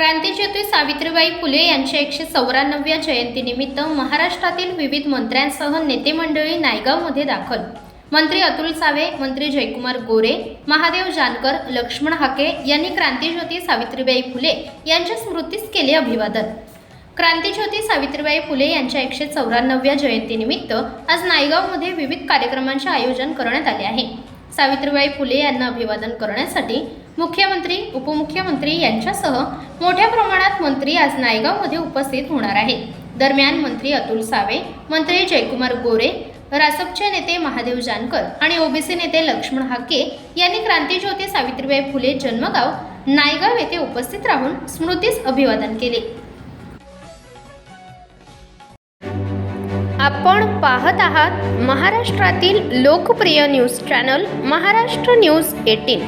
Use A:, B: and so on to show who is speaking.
A: क्रांतीज्योती सावित्रीबाई फुले यांच्या एकशे चौऱ्याण्णव्या जयंतीनिमित्त महाराष्ट्रातील विविध मंत्र्यांसह नेते मंडळी नायगावमध्ये दाखल. मंत्री अतुल सावे मंत्री जयकुमार गोरे महादेव जानकर लक्ष्मण हाके यांनी क्रांतीज्योती सावित्रीबाई फुले यांच्या स्मृतीस केले अभिवादन. क्रांतीज्योती सावित्रीबाई फुले यांच्या एकशे चौऱ्याण्णव्या जयंतीनिमित्त आज नायगावमध्ये विविध कार्यक्रमांचे आयोजन करण्यात आले आहे. सावित्रीबाई फुले यांना अभिवादन करण्यासाठी मुख्यमंत्री उपमुख्यमंत्री यांच्यासह मोठ्या प्रमाणात मंत्री आज नायगावमध्ये उपस्थित होणार आहेत. दरम्यान मंत्री अतुल सावे मंत्री जयकुमार गोरे रासपचे नेते महादेव जानकर आणि ओबीसी नेते लक्ष्मण हाके यांनी क्रांतीज्योती सावित्रीबाई फुले जन्मगाव नायगाव येथे उपस्थित राहून स्मृतीस अभिवादन केले. आपण पाहत आहात महाराष्ट्रातील लोकप्रिय news channel Maharashtra news eighteen.